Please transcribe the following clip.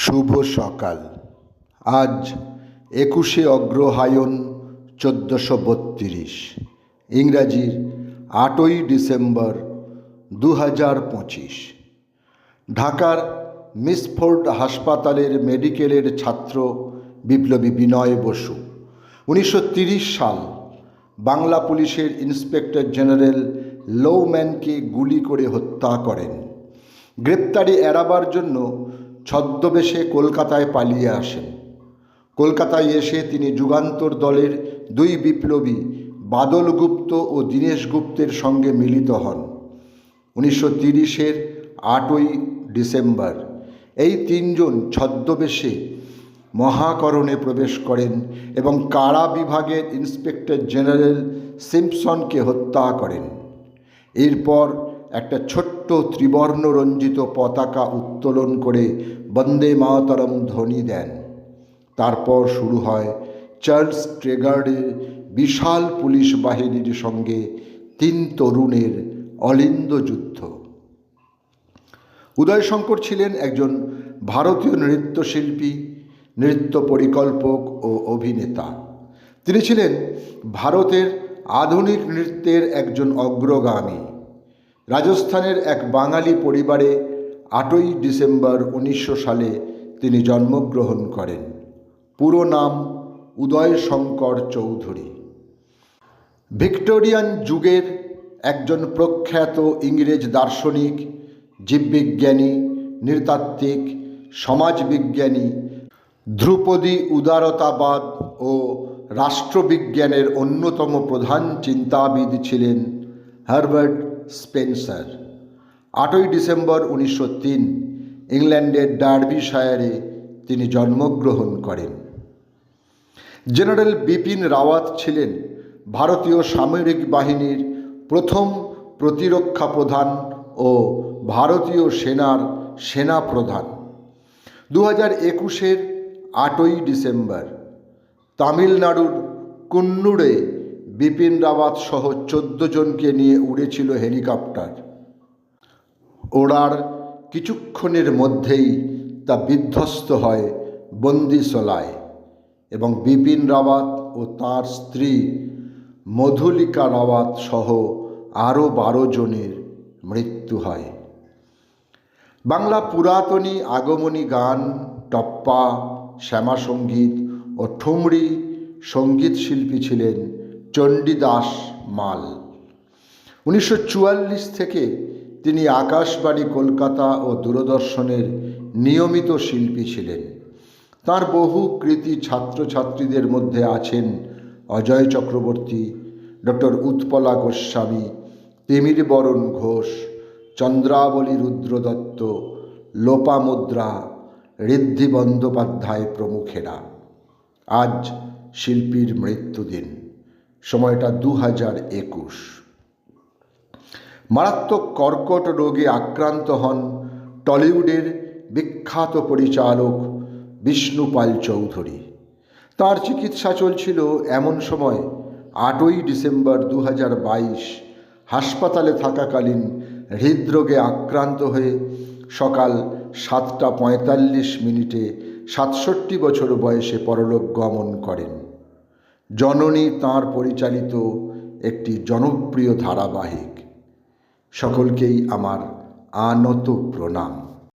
শুভ সকাল। আজ একুশে অগ্রহায়ণ চোদ্দোশো বত্রিশ, ইংরাজির আটই ডিসেম্বর দু হাজার পঁচিশ। ঢাকার মিসফোর্ড হাসপাতালের মেডিকেলের ছাত্র বিপ্লবী বিনয় বসু। উনিশশো সাল বাংলা পুলিশের ইন্সপেক্টর জেনারেল লৌম্যানকে গুলি করে হত্যা করেন। গ্রেপ্তারি এড়াবার জন্য ছদ্মবেশে কলকাতায় পালিয়ে আসেন। কলকাতায় এসে তিনি যুগান্তর দলের দুই বিপ্লবী, বাদল গুপ্ত ও দীনেশ গুপ্তের সঙ্গে মিলিত হন। উনিশশো তিরিশের আটই ডিসেম্বর, এই তিনজন ছদ্মবেশে মহাকরণে প্রবেশ করেন এবং কারা বিভাগের ইন্সপেক্টর জেনারেল সিম্পসনকে হত্যা করেন। এরপর একটা ছোট্ট ত্রিবর্ণ রঞ্জিত পতাকা উত্তোলন করে বন্দে মাতরম ধ্বনি দেন। তারপর শুরু হয় চার্লস ট্রেগার্ডের বিশাল পুলিশ বাহিনীর সঙ্গে তিন তরুণের অলিন্দ যুদ্ধ। উদয়শঙ্কর ছিলেন একজন ভারতীয় নৃত্যশিল্পী, নৃত্য পরিকল্পক ও অভিনেতা। তিনি ছিলেন ভারতের আধুনিক নৃত্যের একজন অগ্রগামী। রাজস্থানের এক বাঙালি পরিবারে আটই ডিসেম্বর উনিশশো সালে তিনি জন্মগ্রহণ করেন। পুরো নাম উদয় শঙ্কর চৌধুরী। ভিক্টোরিয়ান যুগের একজন প্রখ্যাত ইংরেজ দার্শনিক, জীববিজ্ঞানী, নৃতাত্ত্বিক, সমাজবিজ্ঞানী, ধ্রুপদী উদারতাবাদ ও রাষ্ট্রবিজ্ঞানের অন্যতম প্রধান চিন্তাবিদ ছিলেন হারবার্ট স্পেন্সার। আটই ডিসেম্বর উনিশশো তিন, ইংল্যান্ডের ডার্বিশায়ারে তিনি জন্মগ্রহণ করেন। জেনারেল বিপিন রাওয়াত ছিলেন ভারতীয় সামরিক বাহিনীর প্রথম প্রতিরক্ষা প্রধান ও ভারতীয় সেনার সেনা প্রধান দু হাজার একুশের আটই ডিসেম্বর তামিলনাড়ুর কুন্নুরে বিপিন রাওয়াত সহ চোদ্দ জনকে নিয়ে উড়েছিল হেলিকপ্টার। ওড়ার কিছুক্ষণের মধ্যেই তা বিধ্বস্ত হয় বন্দিশোলায় এবং বিপিন রাওয়াত ও তার স্ত্রী মধুলিকা রাওয়াত সহ আরও বারো জনের মৃত্যু হয়। বাংলা পুরাতনী আগমনী গান, টপ্পা শ্যামাসঙ্গীত ও ঠুমরি সংগীত শিল্পী ছিলেন চণ্ডীদাস মাল। উনিশশো চুয়াল্লিশ থেকে তিনি আকাশবাণী কলকাতা ও দূরদর্শনের নিয়মিত শিল্পী ছিলেন। তার বহু কৃতি ছাত্রছাত্রীদের মধ্যে আছেন অজয় চক্রবর্তী, ডক্টর উৎপলা গোস্বামী, তিমির বরণ ঘোষ, চন্দ্রাবলী রুদ্রদত্ত লোপামুদ্রা ঋদ্ধি বন্দ্যোপাধ্যায় প্রমুখেরা। আজ শিল্পীর মৃত্যুদিন। সময়টা দু হাজার একুশ। মারাত্মক কর্কট রোগে আক্রান্ত হন টলিউডের বিখ্যাত পরিচালক বিষ্ণুপাল চৌধুরী। তার চিকিৎসা চলছিল এমন সময়, আটই ডিসেম্বর দু হাজার বাইশ, হাসপাতালে থাকাকালীন হৃদরোগে আক্রান্ত হয়ে সকাল সাতটা পঁয়তাল্লিশ মিনিটে সাতষট্টি বছর বয়সে পরলোক গমন করেন। জননী তাঁর পরিচালিত একটি জনপ্রিয় ধারাবাহিক। সকলকেই আমার আনত প্রণাম